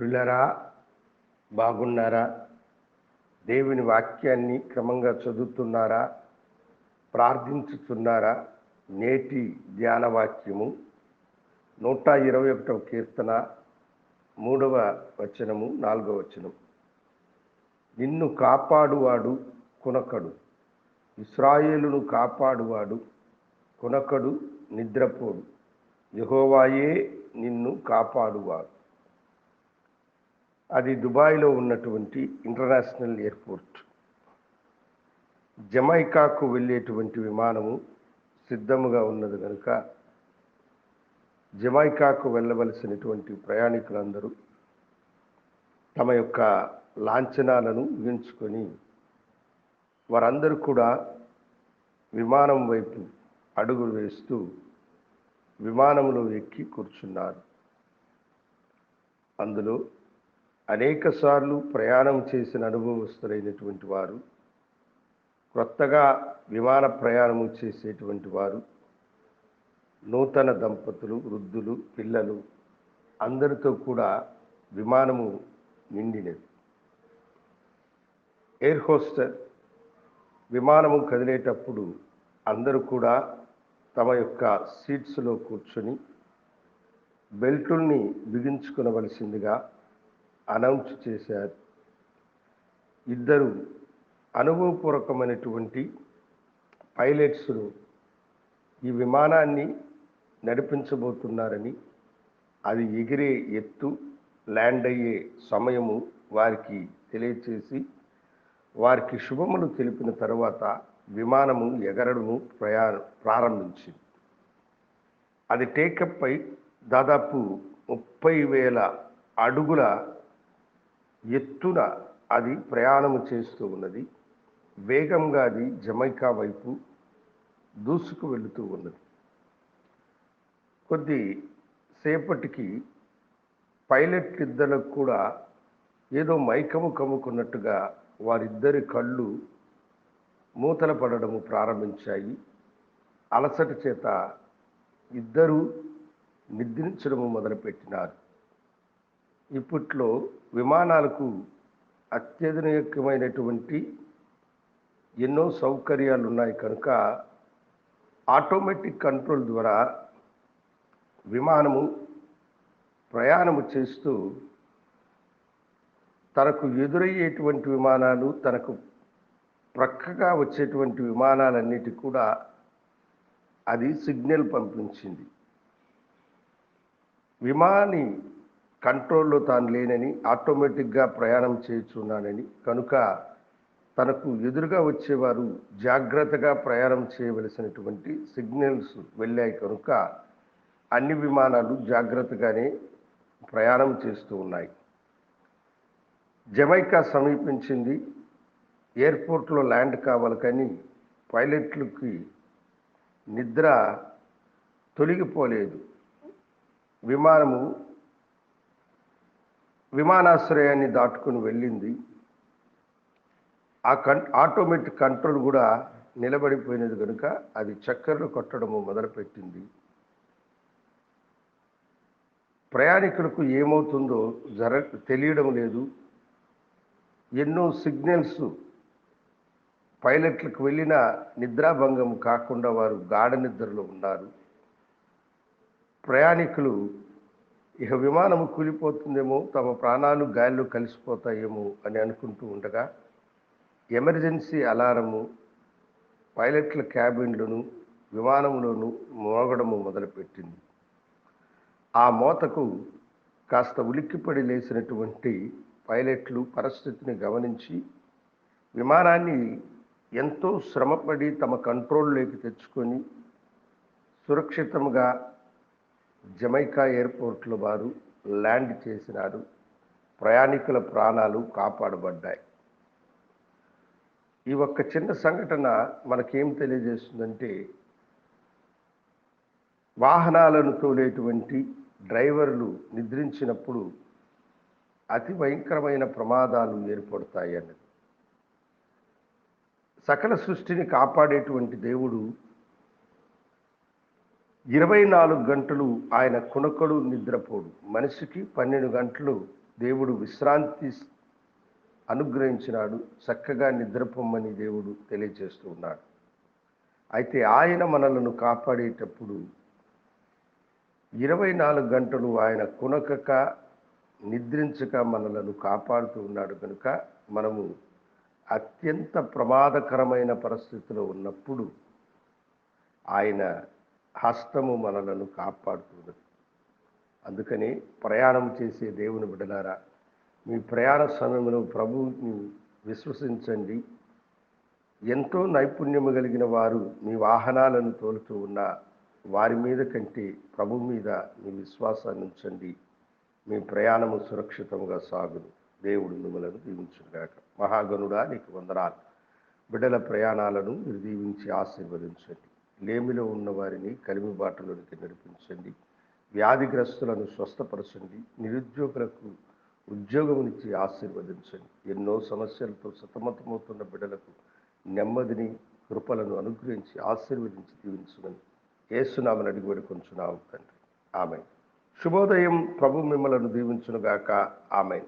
పిల్లరా బాగున్నారా? దేవుని వాక్యాన్ని క్రమంగా చదువుతున్నారా? ప్రార్థించుతున్నారా? నేటి ధ్యాన వాక్యము నూట ఇరవై ఒకటవ కీర్తన మూడవ వచనము నాలుగవ వచనం. నిన్ను కాపాడువాడు కునకడు ఇస్రాయేలును కాపాడువాడు కునకడు నిద్రపోడు. యహోవాయే నిన్ను కాపాడువాడు. అది దుబాయ్లో ఉన్నటువంటి ఇంటర్నేషనల్ ఎయిర్పోర్ట్. జమైకాకు వెళ్ళేటువంటి విమానము సిద్ధముగా ఉన్నది కనుక జమైకాకు వెళ్ళవలసినటువంటి ప్రయాణికులందరూ తమ యొక్క లాంఛనాలను ముగించుకొని వారందరూ కూడా విమానం వైపు అడుగులు వేస్తూ విమానంలో ఎక్కి కూర్చున్నారు. అందులో అనేక సార్లు ప్రయాణం చేసిన అనుభవస్తులైనటువంటి వారు కొత్తగా విమాన ప్రయాణము చేసేటువంటి వారు నూతన దంపతులు వృద్ధులు పిల్లలు అందరితో కూడా విమానము నిండినది. ఎయిర్ హోస్టర్ విమానము కదిలేటప్పుడు అందరూ కూడా తమ యొక్క సీట్స్లో కూర్చొని బెల్టుల్ని బిగించుకునవలసిందిగా అనౌన్స్ చేశారు. ఇద్దరు అనుభవపూర్వకమైనటువంటి పైలట్స్ను ఈ విమానాన్ని నడిపించబోతున్నారని అది ఎగిరే ఎత్తు ల్యాండ్ అయ్యే సమయము వారికి తెలియచేసి వారికి శుభములు తెలిపిన తర్వాత విమానము ఎగరడము ప్రయా ప్రారంభించింది. అది టేకప్ దాదాపు ముప్పై వేల అడుగుల ఎత్తున అది ప్రయాణము చేస్తూ ఉన్నది. వేగంగా అది జమైకా వైపు దూసుకు వెళుతూ ఉన్నది. కొద్ది సేపటికి పైలట్ ఇద్దరికి కూడా ఏదో మైకము కమ్ముకున్నట్టుగా వారిద్దరి కళ్ళు మూతల పడడము ప్రారంభించాయి. అలసట చేత ఇద్దరూ నిద్రించడము మొదలుపెట్టినారు. ఇప్పట్లో విమానాలకు అత్యాధునికమైనటువంటి ఎన్నో సౌకర్యాలు ఉన్నాయి కనుక ఆటోమేటిక్ కంట్రోల్ ద్వారా విమానము ప్రయాణము చేస్తూ తనకు ఎదురయ్యేటువంటి విమానాలు తనకు ప్రక్కగా వచ్చేటువంటి విమానాలన్నిటి కూడా అది సిగ్నల్ పంపించింది. విమాని కంట్రోల్లో తాను లేనని ఆటోమేటిక్గా ప్రయాణం చేస్తున్నానని. కనుక తనకు ఎదురుగా వచ్చేవారు జాగ్రత్తగా ప్రయాణం చేయవలసినటువంటి సిగ్నల్స్ వెళ్ళాయి కనుక అన్ని విమానాలు జాగ్రత్తగానే ప్రయాణం చేస్తూ ఉన్నాయి. జమైకా సమీపించింది. ఎయిర్పోర్ట్లో ల్యాండ్ కావాలి కానీ పైలట్లకి నిద్ర తొలగిపోలేదు. విమానము విమానాశ్రయాన్ని దాటుకుని వెళ్ళింది. ఆ కన్ ఆటోమేటిక్ కంట్రోల్ కూడా నిలబడిపోయినది కనుక అది చక్కెరలు కొట్టడము మొదలుపెట్టింది. ప్రయాణికులకు ఏమవుతుందో జర తెలియడం లేదు. ఎన్నో సిగ్నల్స్ పైలట్లకు వెళ్ళిన నిద్రాభంగం కాకుండా వారు గాఢ నిద్రలో ఉన్నారు. ప్రయాణికులు ఇక విమానము కూలిపోతుందేమో తమ ప్రాణాలు గాలిలో కలిసిపోతాయేమో అని అనుకుంటూ ఉండగా ఎమర్జెన్సీ అలారము పైలట్ల క్యాబిన్లను విమానంలోనూ మోగడము మొదలుపెట్టింది. ఆ మోతకు కాస్త ఉలిక్కిపడి లేచినటువంటి పైలట్లు పరిస్థితిని గమనించి విమానాన్ని ఎంతో శ్రమపడి తమ కంట్రోల్లోకి తెచ్చుకొని సురక్షితంగా జమైకా ఎయిర్పోర్ట్లో వారు ల్యాండ్ చేసినారు. ప్రయాణికుల ప్రాణాలు కాపాడబడ్డాయి. ఈ ఒక్క చిన్న సంఘటన మనకేం తెలియజేస్తుందంటే వాహనాలను తోలేటువంటి డ్రైవర్లు నిద్రించినప్పుడు అతి భయంకరమైన ప్రమాదాలు ఏర్పడతాయి అన్నది. సకల సృష్టిని కాపాడేటువంటి దేవుడు ఇరవై నాలుగు గంటలు ఆయన కునకడు నిద్రపోడు. మనిషికి పన్నెండు గంటలు దేవుడు విశ్రాంతి అనుగ్రహించినాడు. చక్కగా నిద్రపోమ్మని దేవుడు తెలియజేస్తూ ఉన్నాడు. అయితే ఆయన మనలను కాపాడేటప్పుడు ఇరవై నాలుగు గంటలు ఆయన కునకక నిద్రించక మనలను కాపాడుతూ ఉన్నాడు కనుక మనము అత్యంత ప్రమాదకరమైన పరిస్థితిలో ఉన్నప్పుడు ఆయన హస్తము మనలను కాపాడుతున్నది అందుకని ప్రయాణం చేసే దేవుని బిడలారా మీ ప్రయాణ సమయంలో ప్రభువుని విశ్వసించండి. ఎంతో నైపుణ్యము కలిగిన వారు మీ వాహనాలను తోలుతూ ఉన్న వారి మీద కంటే ప్రభు మీద మీ విశ్వాసాన్ని ఉంచండి. మీ ప్రయాణము సురక్షితంగా సాగును. దేవుడు మిమ్మలను దీవించుగాక మహాగణుడా నీకు వందనాలు. బిడ్డల ప్రయాణాలను మీరు దీవించి ఆశీర్వదించండి. లేమిలో ఉన్న వారిని కలిమి బాటలోనికి నడిపించండి. వ్యాధిగ్రస్తులను స్వస్థపరచండి. నిరుద్యోగులకు ఉద్యోగమునిచ్చి ఆశీర్వదించండి. ఎన్నో సమస్యలతో సతమతమవుతున్న బిడ్డలకు నెమ్మదిని కృపలను అనుగ్రహించి ఆశీర్వదించి దీవించమని ఏసునామని అడిగి వేడుకొంచున్నాము తండ్రి. ఆమె శుభోదయం ప్రభు మిమ్మలను దీవించునుగాక. ఆమె